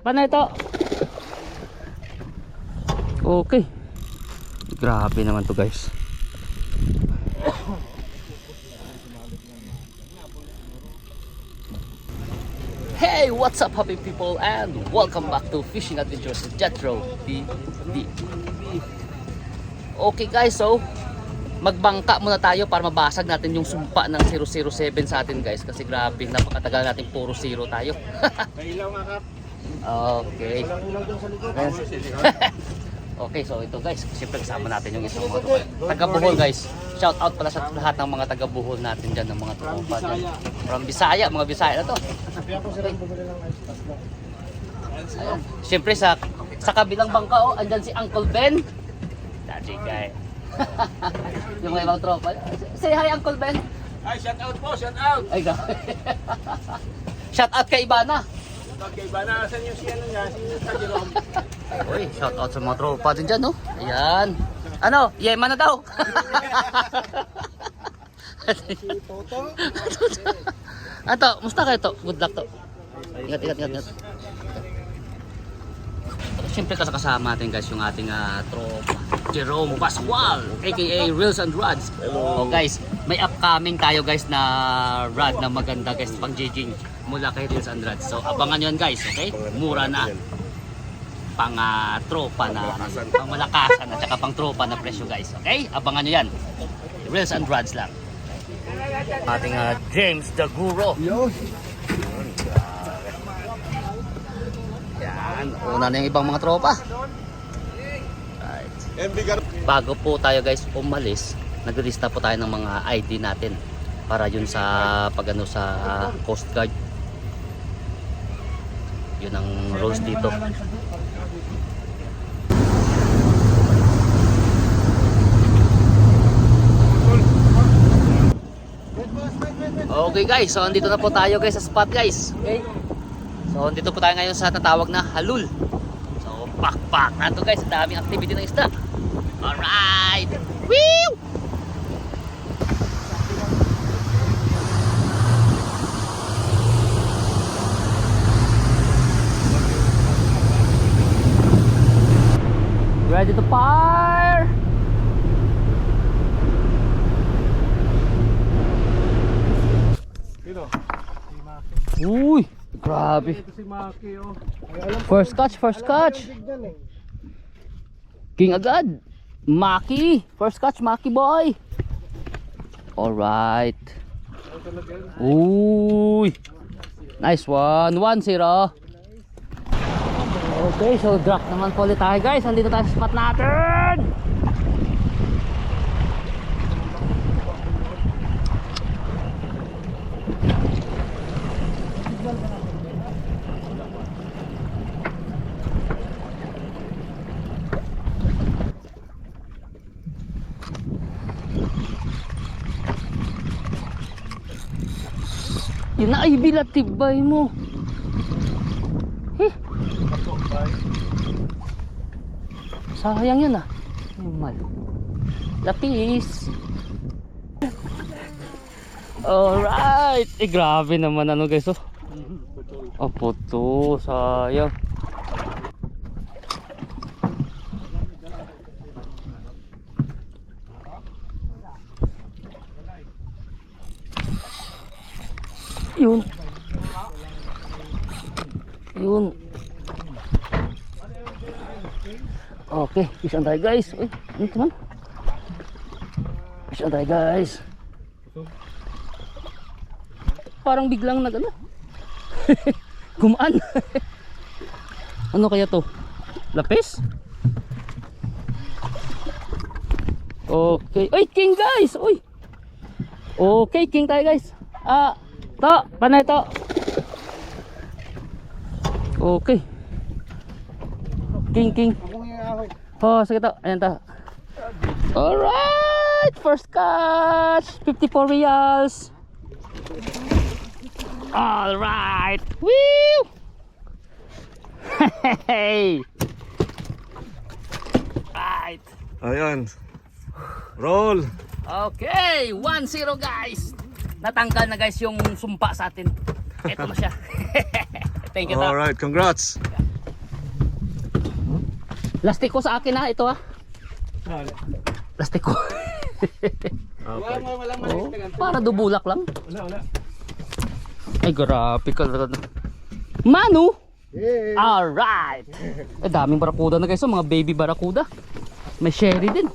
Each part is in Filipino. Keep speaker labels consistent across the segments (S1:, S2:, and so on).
S1: Paano ito? Okay. Grabe naman to guys. Hey, what's up happy people and welcome back to Fishing Adventures with Jetro TV. Okay guys, so magbangka muna tayo para mabasag natin yung sumpa ng 007 sa atin guys kasi grabe napakatagal natin puro zero tayo.
S2: Kailaw nga kap.
S1: Okay. Okay, so ito guys, siyempre kasama natin yung isang mga tropa. Taga Bohol guys. Shout out pala sa lahat ng mga taga Bohol natin dyan, ng mga tropa dyan. From Bisaya, mga Bisaya na to.
S2: Lang.
S1: Ayan. Siyempre sa sa kabilang bangka oh, andyan si Uncle Ben. Daddy guy. yung mga ibang tropa. Say hi Uncle Ben.
S2: Ay, shout out po, shout out.
S1: Ay. Shout out kay Ibana.
S2: Okay, ba na saan yung si ano niya, si Kajirom?
S1: Uy, shout out sa mga tropa din dyan, no? Ayan. Ano? Yema na daw.
S2: Si Toto.
S1: Ato, musta kayo to? Good luck to. Ingat, ingat, ingat, ingat. Siyempre kasama natin guys yung ating ah, tropa. Jerome Pascual, aka Reels and Rods. Oh guys, may upcoming tayo guys na rod na maganda guys pang jigging mula kay Reels and Rods. So abangan nyo yan guys, okay? Mura na. Pang ah, tropa na, pang malakasan at saka pang tropa na presyo guys. Okay? Abangan nyo yan. Reels and Rods lang. Ating ah, James the Guro.
S2: Yo.
S1: Yan, una na yung ibang mga tropa. Right. Bago po tayo guys umalis, naglista po tayo ng mga ID natin para yun sa pagano sa Coast Guard. Yun ang rules dito. Okay guys, so andito na po tayo guys sa spot guys. Okay? So andito po tayo ngayon sa tatawag na halul. So pakpak na to guys, ang daming activity ng isda. Alright! Woo! Ready to fire!
S2: Si Maki.
S1: Uy! Grabe!
S2: Ito si Maki, oh.
S1: First catch, first catch!
S2: Eh.
S1: King agad. Maki. First catch, Maki boy. Alright. Uy. Nice one. 1-0. Okay, so drop naman po ulit tayo guys. Andito tayo sa spot natin. Yun na ay bilatibay mo. Eh,
S2: Ako, bye.
S1: Sayang yun ah. Ay, mal. Lapis. Alright. Eh, grabe naman ano guys oh.
S2: Putol.
S1: Apo to, sayang. Yun. Isang tayo guys. Uy, ano ito man? Isang tayo guys. Parang biglang nag ano? Gumaan. ano kaya to? Lapis? Okay. Uy, king guys! Uy! Okay, king tayo guys. Ah, to, panay to. Okay. King, king. Oh, sige to. Ayan to. Alright! First catch! 54 reals! Alright! Woo! Hey! Right!
S2: Ayan. Roll.
S1: Okay! 1-0 guys! Natanggal na guys yung sumpa sa atin. Ito na siya. Thank you.
S2: Alright, congrats.
S1: Lastik ko sa akin ha, ito ha.
S2: Wala.
S1: Lastik ko.
S2: Okay.
S1: oh, para dubulak lang.
S2: Wala, wala.
S1: Ay, grabe ka. Manu!
S2: Yeah.
S1: Alright! Eh, daming barakuda na guys. oh, Mga baby barakuda. May sherry din.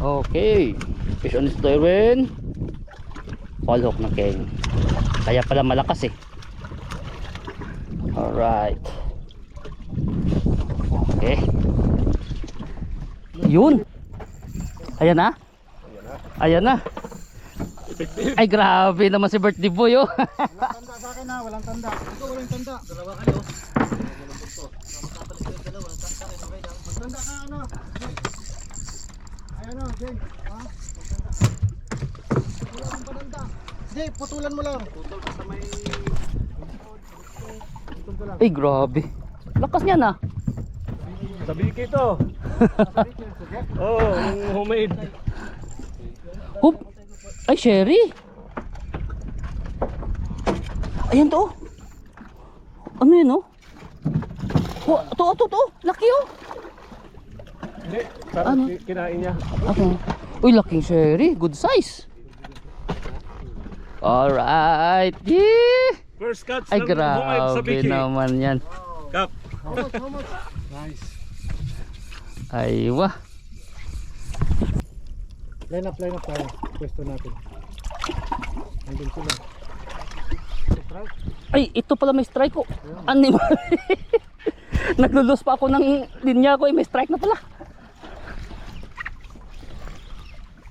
S1: Okay. Fish on Darwin. Fall hook na king. Kaya pala malakas eh. Alright. Okay. Yun. Ayan na. Ayan na. Ay grabe naman si birthday boy oh.
S3: Tanda sa akin ha, walang tanda. Ito walang tanda. Dalawa kayo. Magtanda ka ano? Ay ano, Jeng. Ha? Magtanda ka. Wala kang Jay, putulan mo lang. Putol ka sa may... Putol ka lang.
S1: Ay grabe. Lakas niya na.
S2: Sabi ito. Oo, oh, homemade.
S1: Hup. Ay sherry. Ayan to. oh. Ano yun oh? Oh, to, to, to. Laki oh.
S2: Hindi, parang
S1: Ano?
S2: ki- kinain niya.
S1: Okay. Uy, laking sherry. Good size. Alright. Yeah.
S2: First catch
S1: Ay,
S2: ng homemade sa
S1: grabe
S2: Biki.
S1: naman yan.
S2: Kap.
S3: How much, how much?
S2: Nice.
S1: Aywa.
S3: Line up, line up tayo. Pwesto natin. Nandun sila.
S1: Ay, ito pala may strike ko. Ano ba? Naglulus pa ako ng linya ko. Eh, may strike na pala.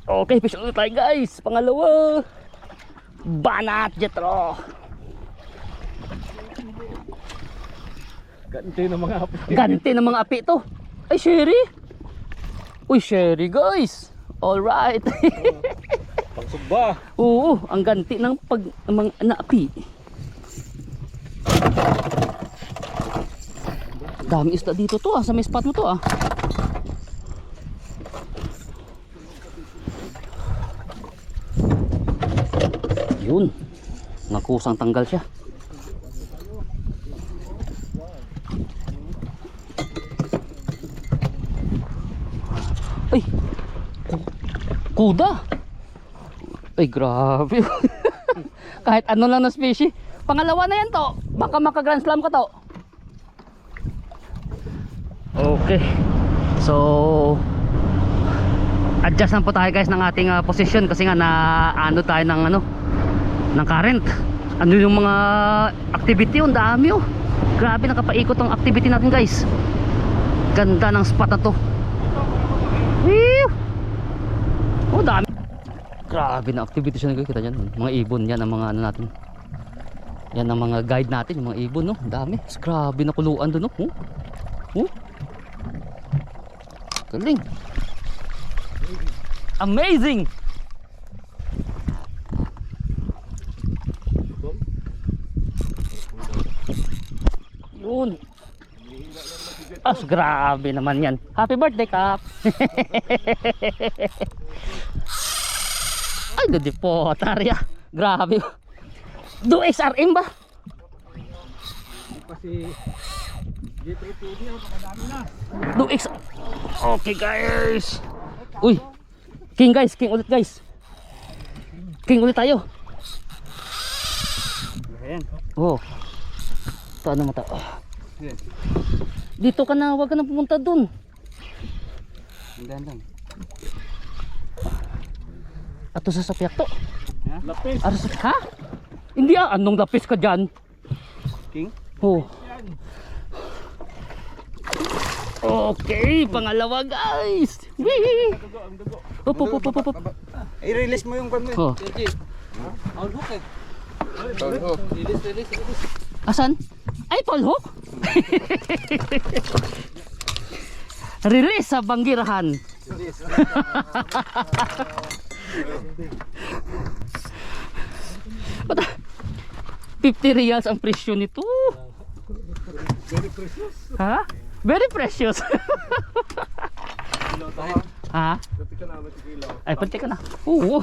S1: Okay, fish ulit tayo guys. Pangalawa. Banat Jetro.
S2: Ganti ng mga apo.
S1: Ganti ng mga api to. Ay, sherry. Uy, sherry guys. Alright.
S2: Pangsugba.
S1: Oo, ang ganti ng pag mga naapi. Dami isda dito to ah, sa may spot mo to ah. Yun. Nakusang tanggal siya. Ay. ku- Kuda. Ay, grabe. Kahit ano lang na species. Pangalawa na yan to. Baka maka Grand Slam ka to. Okay. So, adjust lang po tayo guys ng ating ah, position kasi nga na ano tayo ng ano ng current. Ano yung mga activity yung dami oh. Grabe nakapaikot ang activity natin guys. Ganda ng spot na to. Whew! Oh, dami. Grabe na activity siya nakikita dyan. Mga ibon yan ang mga ano natin. Yan ang mga guide natin, yung mga ibon no. Dami. Grabe na kuluan doon no. Oh. Oh. Galing. Amazing. Yun. As grabe naman yan. Happy birthday, Kap. Ay, dadi po, Tarya. Grabe. Do SRM ba?
S2: Kasi G3PD ang makadami na.
S1: Do X. Okay, guys. Uy. King guys, king ulit guys. King ulit tayo.
S2: Ayan.
S1: Oh. Ito ano mo?
S2: Yes.
S1: Dito ka na, wag ka na pumunta dun.
S2: Ang lang.
S1: Ato sa sapyak to.
S2: Lapis.
S1: Aras, ha? Hindi ah, anong lapis ka dyan?
S2: King?
S1: Oh. Okay, pangalawa guys. Wee! Hop, hop, hop, hop.
S3: I-release mo yung kwan mo.
S1: Oh.
S3: Out hook eh.
S2: Release, release, release.
S1: Asan? Ay, Paul Hook? Release sa banggirahan. Bata, 50 reals ang presyo nito.
S2: Very precious.
S1: Ha? Very precious. Ha? Ay, pati ka na. Oo.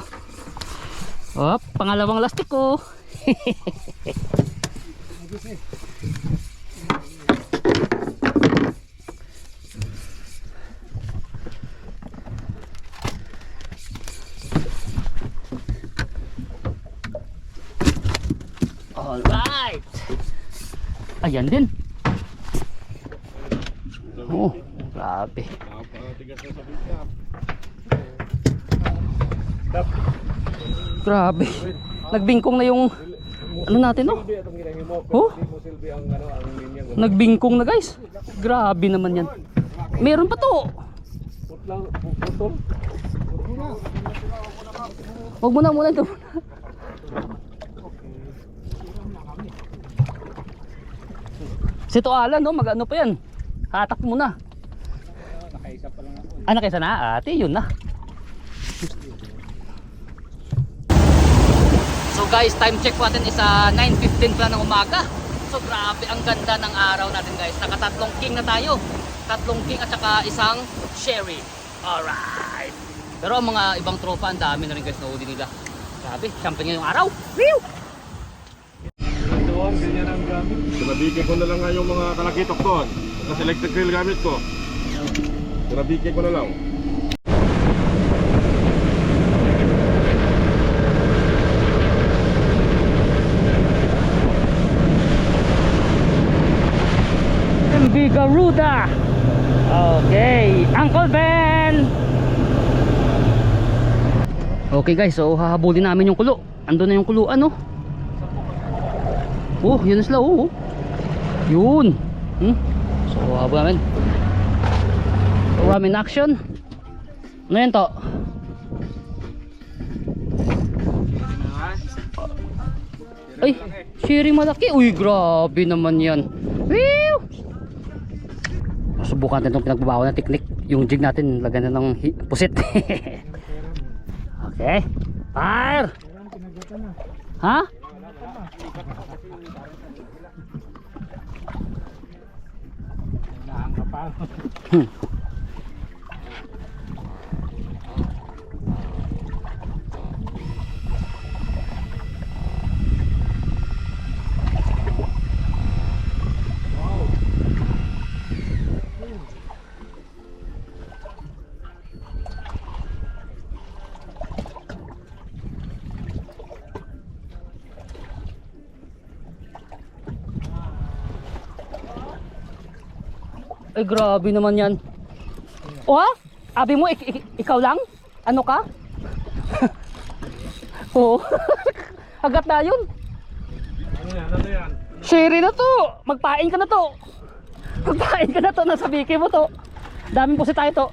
S1: Op, pangalawang lastik ko. Alright. Ayan din. Oh, grabe. Grabe. Nagbingkong na yung ano natin no? Oh? Nagbingkong na guys. Grabe naman yan. Meron pa to. Huwag mo na muna ito. Si Toala no, mag ano pa yan. Hatak mo na.
S2: Nakaisa pa lang ako.
S1: Ah, nakaisa na? Ate, yun na. Guys, time check po natin is ah, 9.15 pa ng umaga. So grabe, ang ganda ng araw natin guys. Nakatatlong king na tayo. Tatlong king at saka isang sherry. Alright. Pero ang mga ibang tropa, ang dami na rin guys na huli nila. Grabe, champion ngayong araw. Whew!
S2: Doon, ganyan ang gamit.
S4: Sinabigyan ko na lang nga yung mga kalakitok doon. Kasi electric grill gamit ko. Sinabigyan ko na lang.
S1: MV Garuda. Okay, Uncle Ben. Okay guys, so hahabulin namin yung kulo. Ando na yung kuluan, no? Oh, yun na sila, oh. Yun. Hmm? So, habol namin. So, ramen action. Ano yan to? Ay, sharing malaki. Uy, grabe naman yan. Subukan natin itong pinagbabawa na teknik. Yung jig natin, lagyan na ng pusit. okay. Fire! Ha?
S2: Nakangapal.
S1: Ay, grabe naman yan. O, ah? Abi mo, ik- ik- ikaw lang? Ano ka? Oo. Agat na yun. Sherry na to. Magpain ka na to. Magpain ka na to. Nasa biki mo to. Daming pusi tayo to.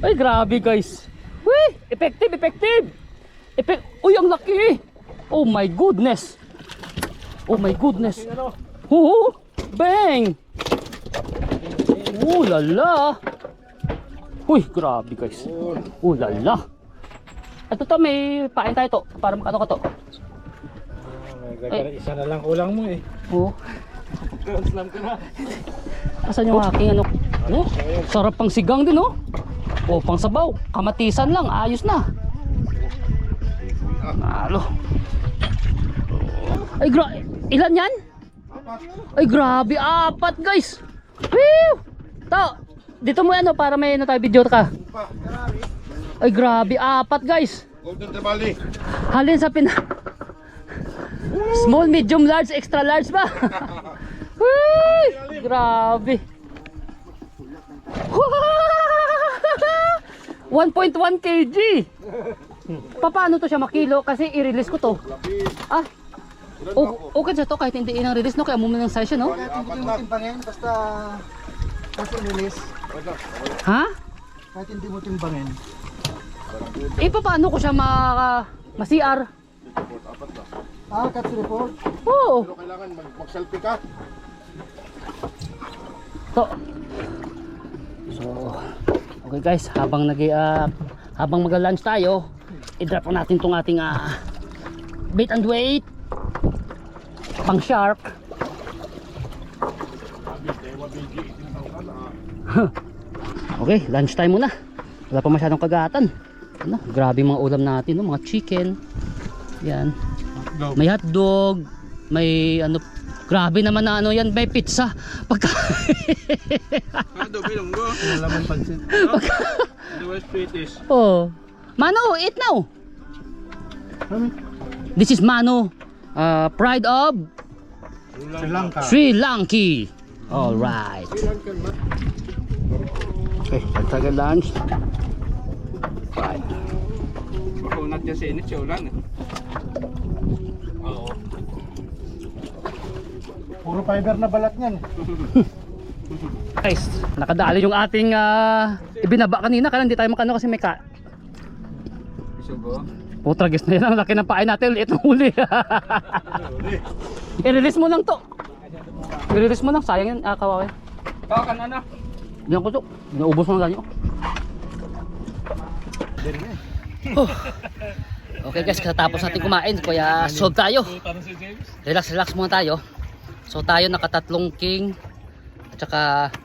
S1: Ay, grabe guys. Uy, effective, effective. Effect Uy, ang laki. Oh my goodness. Oh my goodness.
S2: Ano?
S1: Oo. Bang. Oh, lala. Uy, grabe guys. Oh, lala. Ito to, may pain tayo to. Para makano ka to.
S2: Ay. Isa na lang kulang mo eh.
S1: Oh.
S2: Slam ka na.
S1: Asan yung aking ano? Oh, sarap pang sigang din oh. Oh, pang sabaw. Kamatisan lang, ayos na. Nalo. Ay, gra ilan yan? Ay, grabe, apat guys. Woo! To, dito mo ano para may ano tayo video ka. Ay, grabe, apat guys.
S4: Golden Tabali.
S1: Halin sa pina... Small, medium, large, extra large ba? Uy! Grabe. 1.1 kg. Pa- Paano to siya makilo? Kasi i-release ko to. Ah. O, okay sa to kahit hindi inang release no kaya mo ng size siya no?
S3: Basta kasi release.
S1: Ha?
S3: Kahit hindi mo timbangin.
S1: Eh paano ko siya ma ma-CR?
S3: Ah, catch report.
S1: Oo.
S4: Pero kailangan mag- mag-selfie ka.
S1: To. So, okay guys, habang nag uh, habang magla-lunch tayo, i-drop na natin tong ating ah, bait and weight pang shark. Okay, lunch time muna. Wala pa masyadong kagatan. Ano, grabe mga ulam natin, no? mga chicken. Yan. May hotdog, may ano, grabe naman na ano yan, may pizza. Pagka,
S4: Ano, bilonggo?
S3: Malaman pansit.
S4: The West British.
S1: oh. Mano, eat now. This is Mano, uh, pride of
S3: Sri Lanka.
S1: Sri Lanka. All right. Okay, pagtagal lunch. Right.
S2: Makunat niya sa init, siya ulan eh. Oo.
S3: Puro fiber na balat niyan.
S1: Guys, nakadali yung ating ah, ibinaba kanina kaya hindi tayo makano kasi may ka
S2: Isugo.
S1: Putra guys na yan ang laki ng pain natin ulit ng huli. I-release mo lang to. I-release mo lang, sayang yan, ah, kawawa.
S2: Kakan ano?
S1: Diyan ko to, naubos mo na ganyan. Oh. Okay guys, katapos natin kumain, kaya solve tayo.
S2: Tanong si James.
S1: Relax, relax muna tayo. So tayo nakatatlong king at saka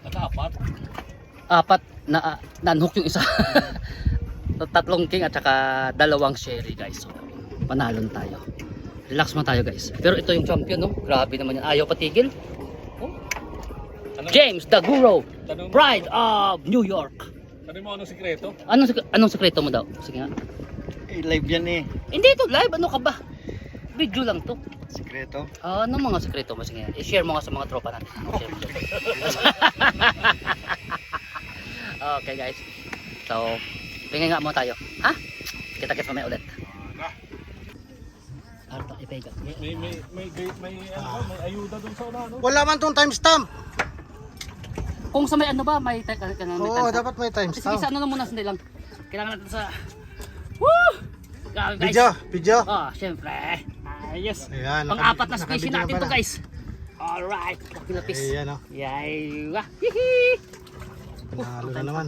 S2: Nakaapat.
S1: apat na uh, nanhook yung isa. tatlong king at saka dalawang sherry guys. So panalo na tayo. Relax muna tayo guys. Pero ito yung champion no. Grabe naman yan. Ayaw patigil. Oh. James the Guru,
S2: Tanong,
S1: Pride of New York.
S2: tanong mo anong sikreto?
S1: Anong sek- anong sekreto mo daw? Sige nga.
S3: Eh, live yan eh.
S1: Hindi ito live, ano ka ba? Video lang to.
S3: Sikreto.
S1: Ah, ano mga sekreto mo? Sige, i-share mo nga sa mga tropa natin. Share mo. okay guys. So, tingin nga mo tayo. Ha? Kita-kits mamaya ulit. Arta, ipega.
S2: May, may, may, may, may, may, ano, may ayuda dun sa una, no?
S3: Wala man tong timestamp.
S1: Kung sa may ano ba, may time ka na may
S3: Oo,
S1: time.
S3: dapat may
S1: Sige,
S3: timestamp.
S1: sa ano lang muna, sandali lang. Kailangan natin sa... Woo! Grabe guys.
S3: Video, video.
S1: Oh, syempre. Ayos.
S3: Ayan,
S1: Pang-apat na species
S3: nakabidyo na
S1: natin to guys. Alright. Kapilapis.
S3: Ayan o.
S1: Yay! Wah! Hihi!
S3: Panalo na naman.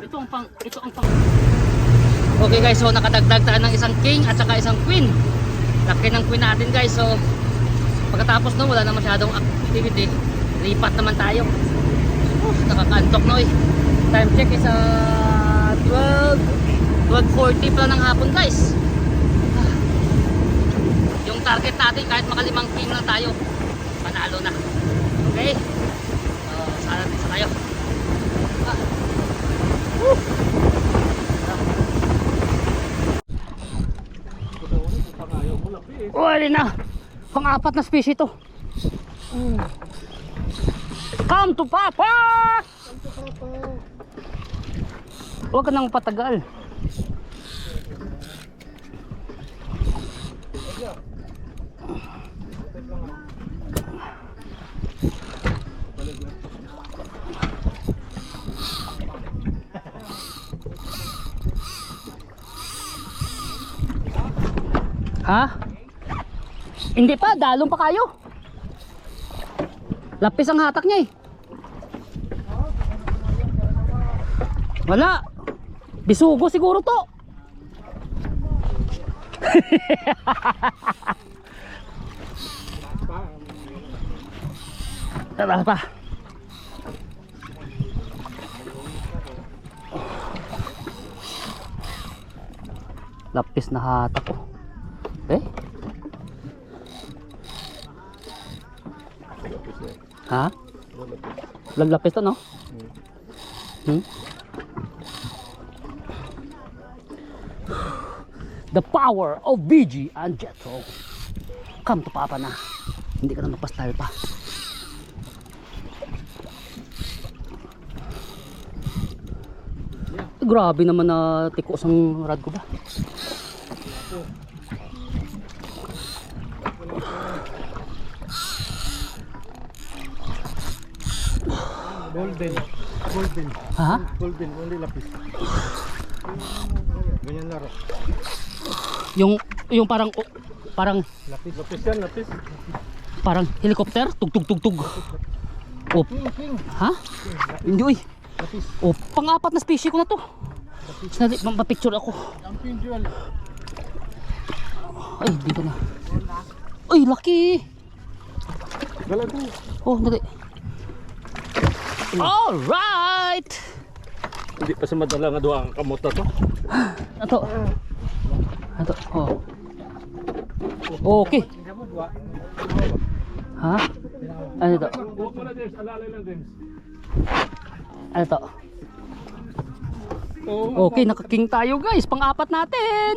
S1: Ito ang pang ito ang pang Okay guys, so nakadagdag tayo ng isang king at saka isang queen. Laki ng queen natin guys. So pagkatapos no, wala na masyadong activity. Lipat naman tayo. Uh, nakakantok no eh. Time check is uh, 12 12.40 pa ng hapon guys. Yung target natin kahit makalimang king lang tayo. Panalo na. Okay? So, sana natin sa tayo. Ah. Wala na. Pang-apat na species to. Come to Papa! Huwag ka nang patagal. Ha? Hindi pa, dalong pa kayo. Lapis ang hatak niya eh. Wala. Bisugo siguro to. Tara pa. Lapis na hatak ko. Eh? Ha? Laglapis to, no? Hmm? The power of BG and Jetro. Come to Papa na. Hindi ka na magpa-style pa. Grabe naman na tikos ang rad ko ba?
S3: Golden. Golden.
S1: Ha?
S3: Golden. Only lapis. Ganyan laro.
S1: Yung yung parang oh, parang
S3: Lapis. Lapis yan, lapis.
S1: parang helicopter tug tug tug tug.
S3: King.
S1: ha? Hindi uy.
S3: Lapis.
S1: Oh, pang-apat na species ko na to. Sandali, ma- ma-picture ako.
S3: Champion jewel.
S1: Ay, dito na. Ay, laki.
S3: Galag mo.
S1: Oh, dali. Alright!
S2: Hindi pa sa madala nga doon ang kamot na to.
S1: Ato. Ano to? Oh. Okay. Ha? Ano to? Ano to? Okay, nakaking tayo guys. Pang-apat natin.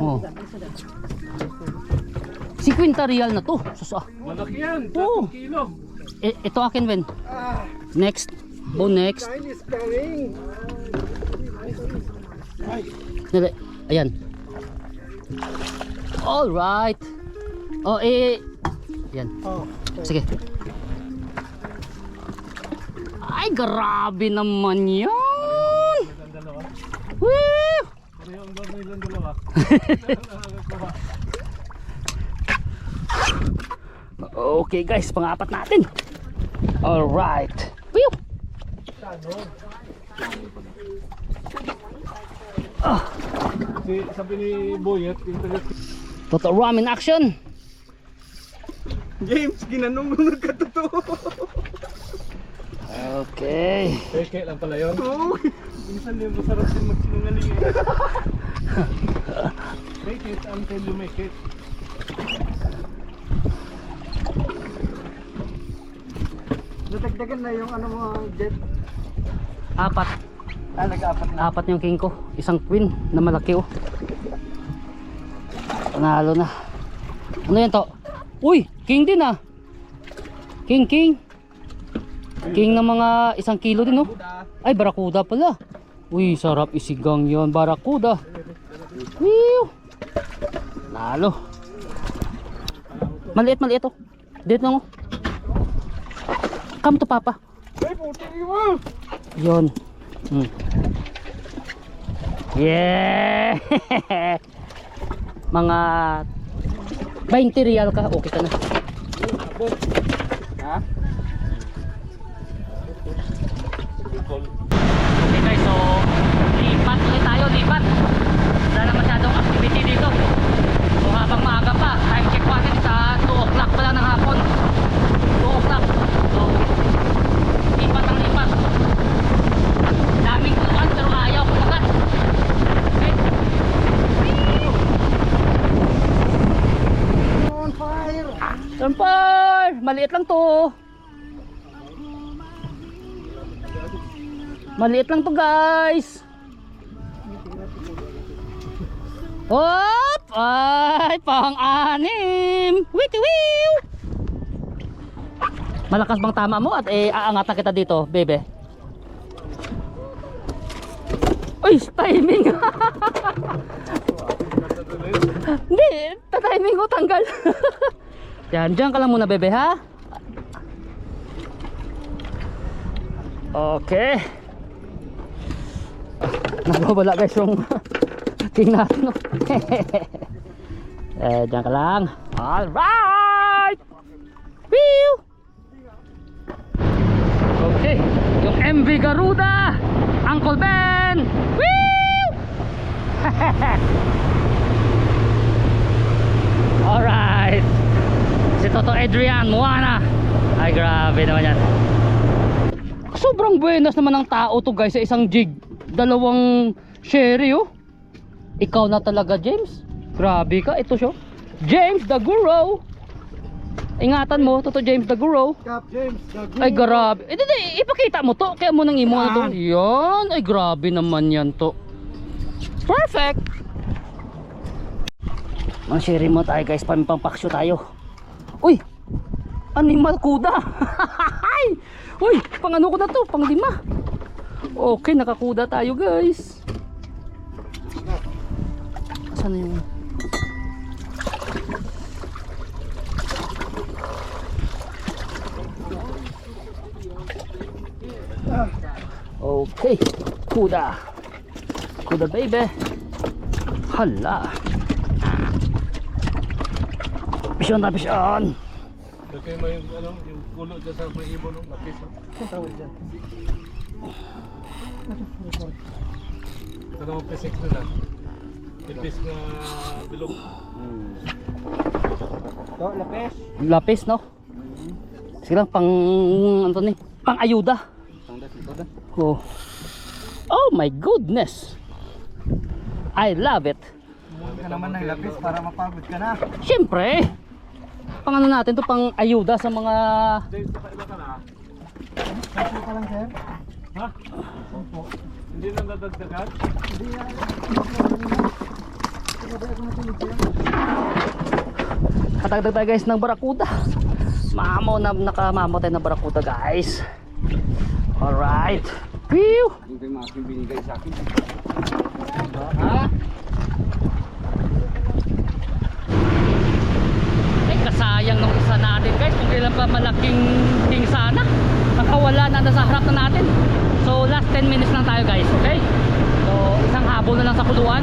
S1: Oh. 50 real na to. Sus ah.
S2: Malaki yan,
S1: Oo.
S2: 3 kilo.
S1: Eh, ito akin, Ben. Next. Oh, next. Dali. Ayan. All right. Oh, eh. Ayan.
S3: Oh.
S1: Sige. Ay, grabe naman yan. Woo! Okay guys, pang-apat natin. All right. Woo!
S2: Si, sabi ni Boyet,
S1: Total ramen action.
S3: James, ginanong mo nagkatotoo.
S1: Okay.
S2: peke lang pala yun.
S3: Oo.
S2: Minsan yung masarap din magsinungaling eh. Make it until you make it.
S3: Natagdagan na yung ano mo, Jet.
S1: Apat.
S3: Ah, nag-apat na.
S1: Apat yung king ko. Isang queen na malaki oh. Panalo na. Ano yan to? Uy, king din ah. King, king. King na mga isang kilo din oh. Ay, barakuda pala. Uy, sarap isigang yon Barakuda. Whew. Nalo. Maliit, maliit oh. Dito lang oh. Come to papa.
S3: Ay, puti mo!
S1: Yon. Hmm. Yeah! Mga 20 real ka, okay ka na. Okay guys, so lipat ulit tayo, lipat. Wala na masyadong activity dito. So habang maaga pa, time check natin sa 2 o'clock pa lang ng hapon. 2 o'clock. So, lipat ang lipat. Daming kuwan pero ayaw kumakas. Okay.
S3: On fire!
S1: Sampar! Maliit lang to. Maliit lang to guys. Hop! Ay, pang-anim! Wiki wiw! Malakas bang tama mo at eh, aangatan kita dito, bebe? Uy, timing! Hindi, ta-timing ko tanggal. Yan, dyan ka lang muna bebe ha. Okay. Nagbabala guys yung king natin. No? eh, dyan ka lang. Alright! Okay, yung MV Garuda, Uncle Ben! Woo! Alright. Si Toto Adrian Moana. Ay grabe naman yan. Sobrang buenas naman ng tao to guys sa isang jig. Dalawang sherry oh. Ikaw na talaga James. Grabe ka. Ito siya. James the Guru. Ingatan mo, Toto James the Guru.
S3: Cap James, gago.
S1: Ay grabe. Eh, di, di, ipakita mo to. Kaya mo nang imo na to. Yan. Ay grabe naman yan to. Perfect. Mga share mo tayo guys. Pampampaksyo tayo. Uy. Animal kuda. Uy. Pang ano ko na to. Pang lima. Okay. Nakakuda tayo guys. Saan na yung... Okay, kuda. Kuda baby. Hala. Pisyon na pisyon.
S2: Mo yung, ano, yung pulo dyan sa may ibon, no?
S3: Tawag dyan.
S2: Ito naman pisik nila. Nipis nga bilog.
S3: Ito, lapes.
S1: Lapis, no? Sige lang, pang, ano to ni? Pang ayuda. Oh. Oh my goodness. I love it.
S3: Ka naman ng lapis para mapagod ka na.
S1: Siyempre. Pang ano natin to, pang ayuda sa mga...
S2: Dave, kakaiba ka na.
S3: Sampo ka lang, sir.
S2: Ha? Hindi na nadagdagan?
S3: Hindi na.
S1: Katagdag tayo guys ng barakuda. Mamaw na nakamamatay na barakuda guys. Alright. Pew!
S3: Hindi yung aking binigay sa akin.
S1: Ha? Eh, kasayang nung isa natin guys. Kung kailan pa malaking king sana. Nakawala na nasa harap na natin. So last 10 minutes lang tayo guys. Okay? So isang habol na lang sa kuluan.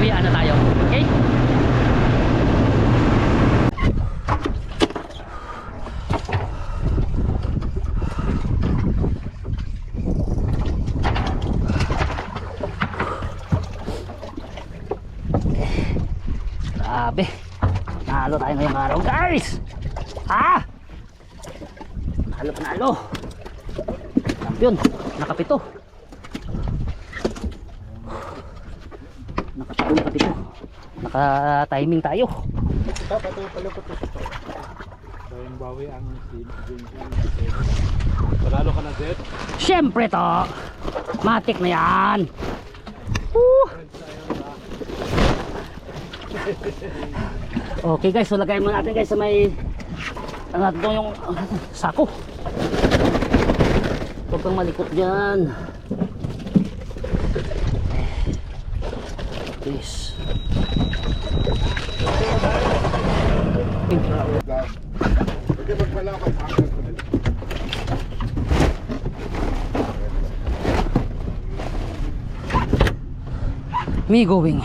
S1: Uwian na tayo. Okay? Grabe. Nalo tayo ngayong araw guys. Ha? Nalo panalo. Champion. Nakapito. Nakapito nakapito. Naka-timing tayo.
S2: Bayang bawi ang si James. Panalo ka na, Zed?
S1: Siyempre to. Matik na yan. Woo! Okay guys, so lagay mo natin guys sa may ano yung sako. Kang malikot dyan. Please.
S4: Magpalakad.
S1: Me going.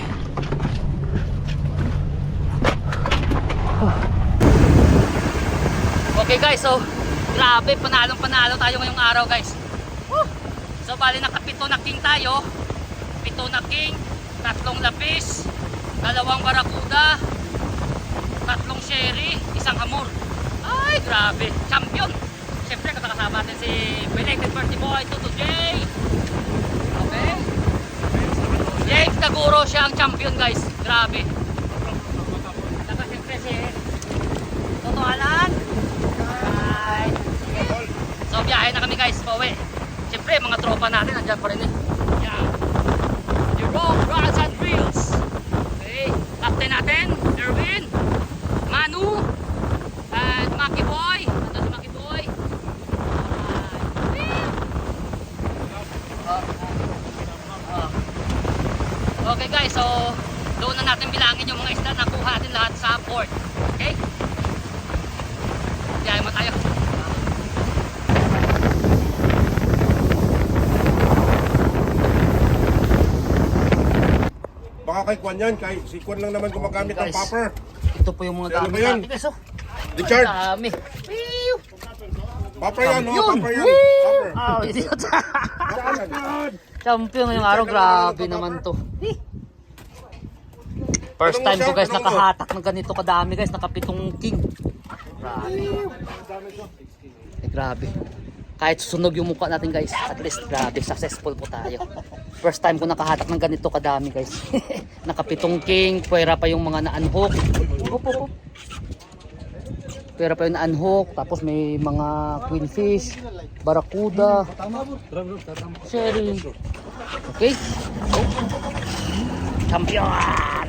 S1: Okay guys, so grabe, panalong panalo tayo ngayong araw guys. Bali nakapito na king tayo. Pito na king, tatlong lapis, dalawang barakuda, tatlong sherry, isang hamor. Ay, grabe. Champion. Siyempre, kasama natin si Belated Birthday Boy, Tuto J. Okay. Jake Taguro siya ang champion guys. Grabe. Saka siyempre si Toto Alan. Alright. So biyahe na kami guys, pauwi. Siyempre mga tropa natin andyan pa rin eh. Yeah. Jerome Rods and Reels. Okay. Captain natin, Erwin, Manu, and Maki Boy. Ito si Maki Boy. Alright. Oh, oh. Okay guys, so doon na natin bilangin yung mga isda na kuha natin lahat sa port. Okay? Biyahe mo tayo.
S4: Baka kay Kwan yan. Kay, si Kwan lang naman gumagamit ng
S1: Guys.
S4: popper.
S1: Ito po yung mga
S4: Ano
S1: gamit
S4: ba yan?
S1: natin guys. Oh.
S4: Richard.
S1: Dami.
S4: Popper yan, no?
S1: Yun!
S4: Popper yan. Popper.
S1: Oh, idiot. Champion ngayong araw. Grabe naman to. Eh. First time ko guys nakahatak ng ganito kadami guys. Nakapitong king. Grabe. Eh, grabe. Kahit susunog yung mukha natin guys, at least grabe, successful po tayo. First time ko nakahatak ng ganito kadami guys. Nakapitong king, pwera pa yung mga na-unhook. Hop, hop, hop. Pwera pa yung na-unhook, tapos may mga queenfish, barakuda, sherry. Okay? Champion!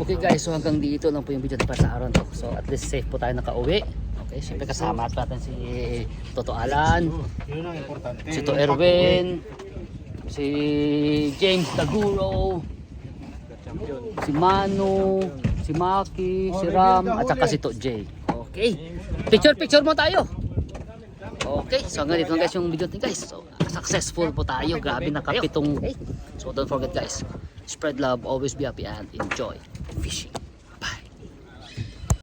S1: Okay guys, so hanggang dito lang po yung video para sa araw to. So at least safe po tayo nakauwi. Okay, syempre kasama natin si Toto Alan, si To Erwin, si James Taguro, si Manu, si Maki, si Ram, at saka si To J. Okay, picture picture mo tayo. Okay, so hanggang dito lang guys yung video natin guys. So successful po tayo. Grabe nakapitong. So don't forget guys, spread love, always be happy and enjoy fishing.